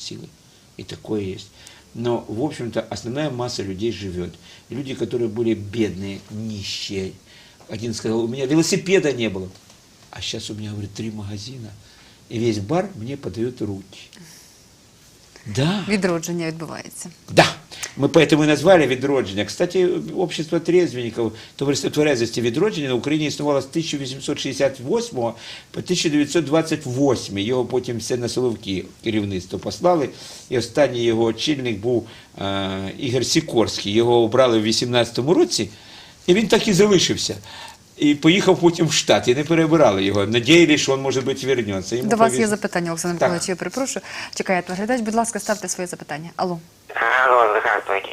силы. И такое есть. Но, в общем-то, основная масса людей живет. И люди, которые были бедные, нищие. Один сказал, у меня велосипеда не было. А сейчас у меня, говорит, три магазина. И весь бар мне подает руки. Да. Відродження відбувається. Да, Мы поэтому и назвали «Відродження». Кстати, общество трезвенников, товариство тверезости «Відродження» на Україні існувало з 1868 по 1928. Його потім все на Соловки керівництво послали. І останній його очільник був е, Ігор Сікорський. Його обрали в 18-му році, і він так і залишився. І поїхав потім в штат, і не перебирали його. Надіялись, що він, може бути, вернеться. Йому До вас є повезло. запитання, Олександр Так. Миколаївич, я перепрошую. Чекає твій глядач, будь ласка, ставте своє запитання. Алло. Алло, здравствуйте.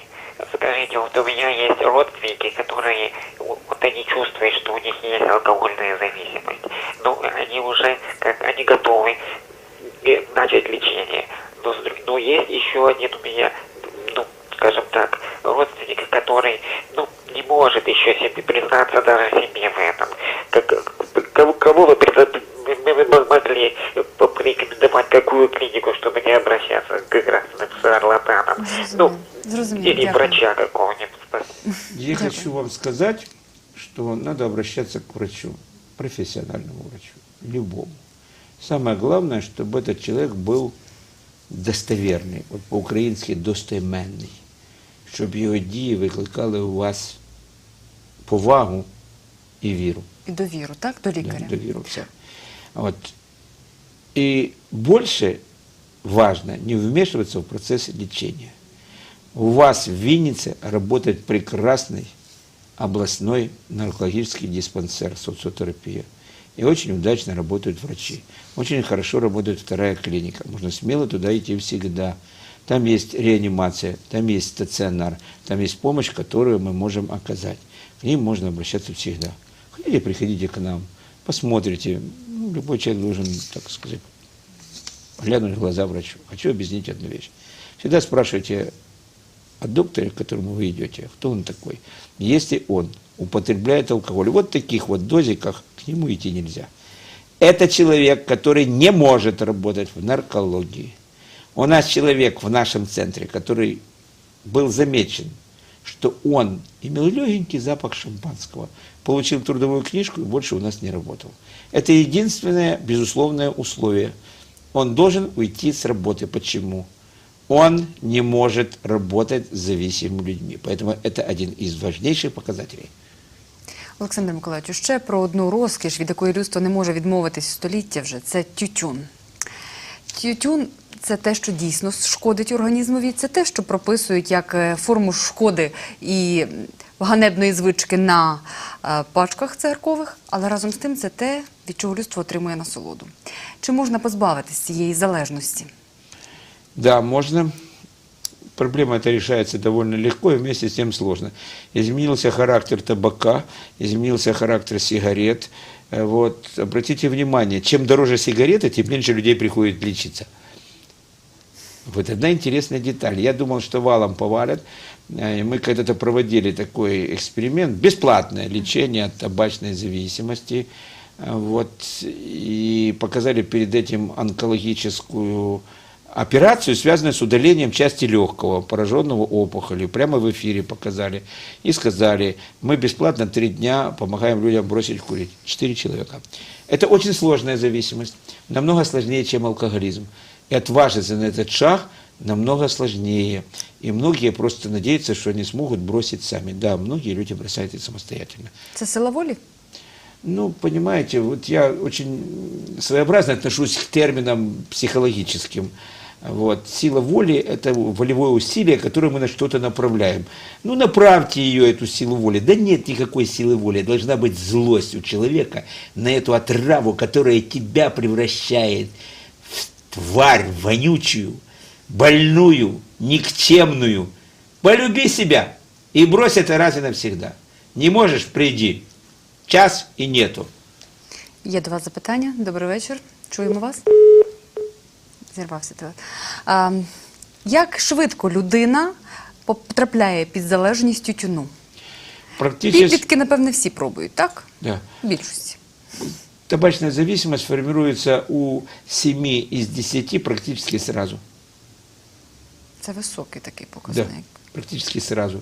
Скажите, вот у меня есть родственники, которые вот они чувствуют, что у них есть алкогольная зависимость. Но они уже как они готовы э, начать лечение. Но, с друг- но есть еще один у меня, ну, скажем так, родственник, который, ну, не может еще себе признаться даже себе не обращаться к гражданам шарлатанам? Ну, Зрозуміло, или дякую. врача какого-нибудь. Спасибо. Я хочу вам сказать, что надо обращаться к врачу, профессиональному врачу, любому. Самое главное, чтобы этот человек был достоверний, от по-українськи достойменний, щоб його дії викликали у вас повагу і віру. І довіру, так? До лікаря. Да, довіру, все. Вот. И больше важно не вмешиваться в процесс лечения. У вас в Виннице работает прекрасный областной наркологический диспансер социотерапия. И очень удачно работают врачи. Очень хорошо работает вторая клиника. Можно смело туда идти всегда. Там есть реанимация, там есть стационар, там есть помощь, которую мы можем оказать. К ним можно обращаться всегда. Хотите, приходите к нам, посмотрите. Ну, любой человек должен, так сказать, глянуть в глаза врачу. Хочу объяснить одну вещь. Всегда спрашивайте о докторе, к которому вы идете, кто он такой. Если он употребляет алкоголь, вот в таких вот дозиках к нему идти нельзя. Это человек, который не может работать в наркологии. У нас человек в нашем центре, который был замечен, что он имел легенький запах шампанского, получил трудовую книжку и больше у нас не работал. Это единственное, безусловное условие. Он должен уйти с работы. Почему? Он не может работать с зависимыми людьми. Поэтому это один из важнейших показателей. Олександр Миколаївич, ще про одну розкіш, від якої людство не може відмовитись століття вже це тютюн. Тютюн це те, що дійсно шкодить організмові, це те, що прописують як е, форму шкоди і м, ганебної звички на е, пачках церкових, але разом з тим це те, від чого людство отримує насолоду. Чи можна позбавитись цієї залежності? Да, можно. Проблема эта решается довольно легко и вместе с тем сложно. Изменился характер табака, изменился характер сигарет. Э, Вот, обратите внимание, чем дороже сигареты, тем меньше людей приходит лечиться. Вот одна интересная деталь. Я думал, что валом повалят. Э, и Мы когда-то проводили такой эксперимент, бесплатное лечение от табачной зависимости. вот, и показали перед этим онкологическую операцию, связанную с удалением части легкого, пораженного опухолью. Прямо в эфире показали. И сказали, мы бесплатно три дня помогаем людям бросить курить. Четыре человека. Это очень сложная зависимость, намного сложнее, чем алкоголизм. И отважиться на этот шаг намного сложнее. И многие просто надеются, что они смогут бросить сами. Да, многие люди бросают это самостоятельно. Це сила волі? Ну, понимаете, вот я очень своеобразно отношусь к терминам психологическим. Вот. Сила воли – это волевое усилие, которое мы на что-то направляем. Ну, направьте ее, эту силу воли. Да нет никакой силы воли. Должна быть злость у человека на эту отраву, которая тебя превращает в тварь вонючую, больную, никчемную. Полюби себя и брось это раз и навсегда. Не можешь – приди. Час і нету. Є до вас запитання. Добрий вечір. Чуємо вас. Зірвався телефон. Як швидко людина потрапляє під залежність тютюну? Практически Підлітки, напевне, всі пробують, так? да. Більшості. табачная зависимость формируется у 7 из 10 практически сразу. Це високий такий Да, показник. практически сразу.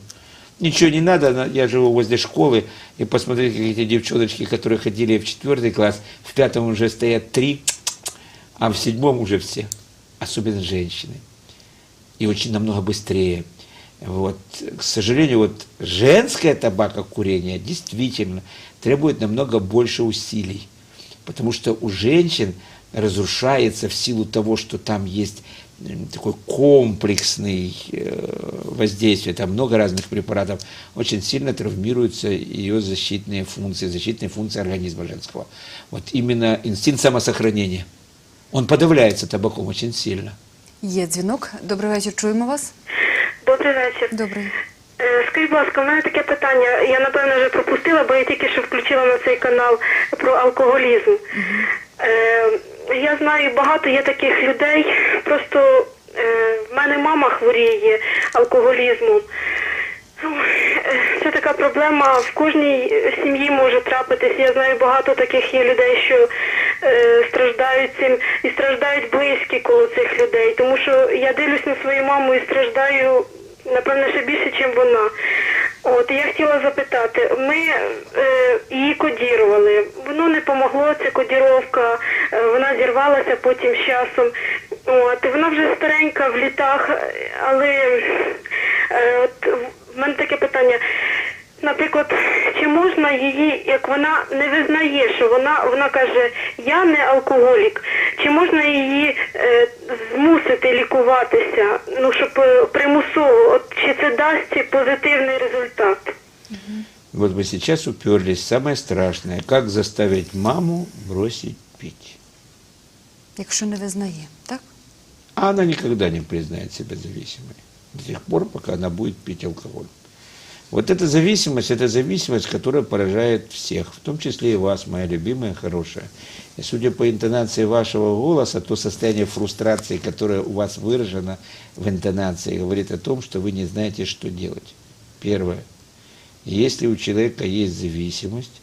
Ничего не надо, на- я живу возле школы, и посмотрите, как эти девчоночки, которые ходили в четвертый класс, в пятом уже стоят три, а в седьмом уже все, особенно женщины. И очень намного быстрее. Вот. К сожалению, вот женское табакокурение действительно требует намного больше усилий, потому что у женщин разрушается в силу того, что там есть такой комплексный э, воздействие, там много разных препаратов, очень сильно травмируются ее защитные функции, защитные функции организма женского. Вот именно инстинкт самосохранения. Он подавляется табаком очень сильно. Є дзвінок. Добрий вечір, чуємо вас. Добрий вечір. Добрий. Е, Скажіть, будь ласка, у мене таке питання. Я напевно вже пропустила, бо я тільки що включила на цей канал про алкоголізм. Е, Я знаю, багато є таких людей. Просто е, в мене мама хворіє алкоголізмом. Е, Це така проблема в кожній сім'ї може трапитись. Я знаю, багато таких є людей, що е, страждають цим і страждають близькі коло цих людей. Тому що я дивлюсь на свою маму і страждаю, напевно, ще більше, ніж вона. От я хотіла запитати, ми е, її кодірували. Воно не помогло, ця кодіровка, е, вона зірвалася потім з часом. От вона вже старенька в літах, е, але е, от в мене таке питання. Наприклад, чи можна її, як вона не визнає, що вона вона каже, я не алкоголік, чи можна її е, змусити лікуватися, ну щоб примусово, от чи це дасть позитивний результат? Вот вы сейчас уперлись. Самое страшное, как заставить маму бросить пить. Якщо не визнає, так? А она никогда не признает себя зависимой. До тех пор, пока она будет пить алкоголь. Вот эта зависимость, это зависимость, которая поражает всех, в том числе и вас, моя любимая, хорошая. И судя по интонации вашего голоса, то состояние фрустрации, которое у вас выражено в интонации, говорит о том, что вы не знаете, что делать. Первое. Если у человека есть зависимость,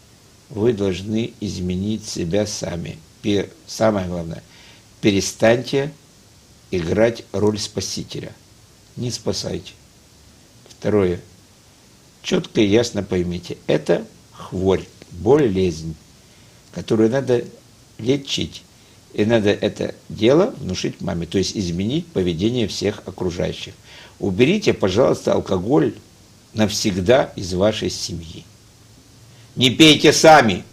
вы должны изменить себя сами. Пе- Самое главное, перестаньте играть роль спасителя. Не спасайте. Второе. Четко и ясно поймите, это хворь, болезнь, которую надо лечить. И надо это дело внушить маме, то есть изменить поведение всех окружающих. Уберите, пожалуйста, алкоголь навсегда из вашей семьи. Не пейте сами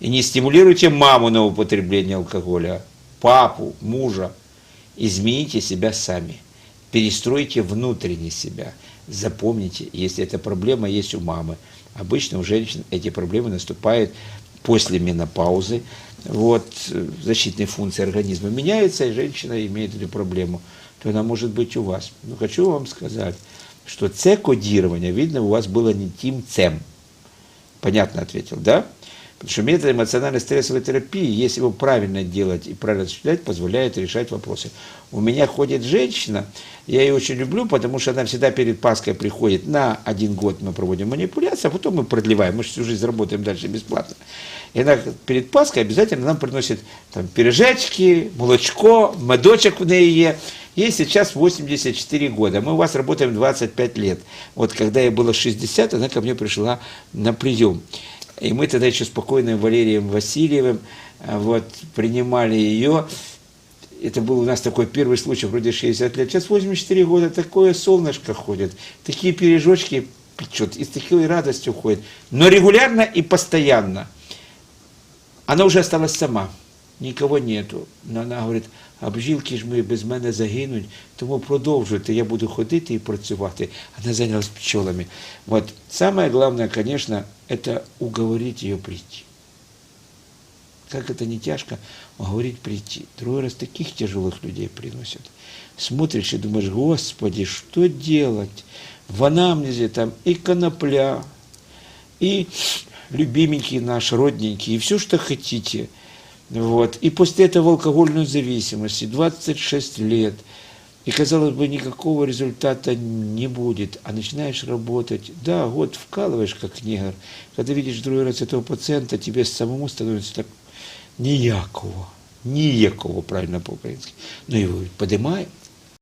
и не стимулируйте маму на употребление алкоголя, папу, мужа. Измените себя сами. Перестройте внутренне себя. Запомните, если эта проблема есть у мамы. Обычно у женщин эти проблемы наступают после менопаузы. Вот, э, защитные функции организма меняются, и женщина имеет эту проблему. То она может быть у вас. Но хочу вам сказать, что С-кодирование, видно, у вас было не тим ЦЕМ. Понятно ответил, да? Потому что метод эмоциональной стрессовой терапии, если его правильно делать и правильно осуществлять, позволяет решать вопросы. У меня ходит женщина, я ее очень люблю, потому что она всегда перед Пасхой приходит. На один год мы проводим манипуляции, а потом мы продлеваем. Мы всю жизнь работаем дальше бесплатно. И она перед Пасхой обязательно нам приносит там, пирожечки, молочко, медочек в ней є. Ей сейчас 84 года. Мы у вас работаем 25 лет. Вот когда ей было 60, она ко мне пришла на прием. И мы тогда еще спокойным Валерием Васильевым а, вот, принимали ее. Это был у нас такой первый случай, вроде 60 лет. Сейчас 84 года, такое солнышко ходит, такие пирожочки печет, и с такой радостью ходит. Но регулярно и постоянно. Она уже осталась сама, нікого нету. Но вона говорить, а бжілки ж ми без мене загинуть, тому продовжуйте, я буду ходити і працювати. Вона зайнялась пчелами. Вот. Самое главное, конечно, это уговорить ее прийти. Как это не тяжко, уговорить прийти. Другой раз таких тяжелых людей приносят. Смотришь и думаешь, Господи, что делать? В анамнезе там и конопля, и любименький наш, родненький, и все, что хотите. Вот. И после этого алкогольную зависимость, и 26 лет. И, казалось бы, никакого результата не будет. А начинаешь работать, да, год вкалываешь, как негр. Когда видишь другой раз этого пациента, тебе самому становится так ніякого, ніякого, правильно по-українськи. Ну і подимаємо.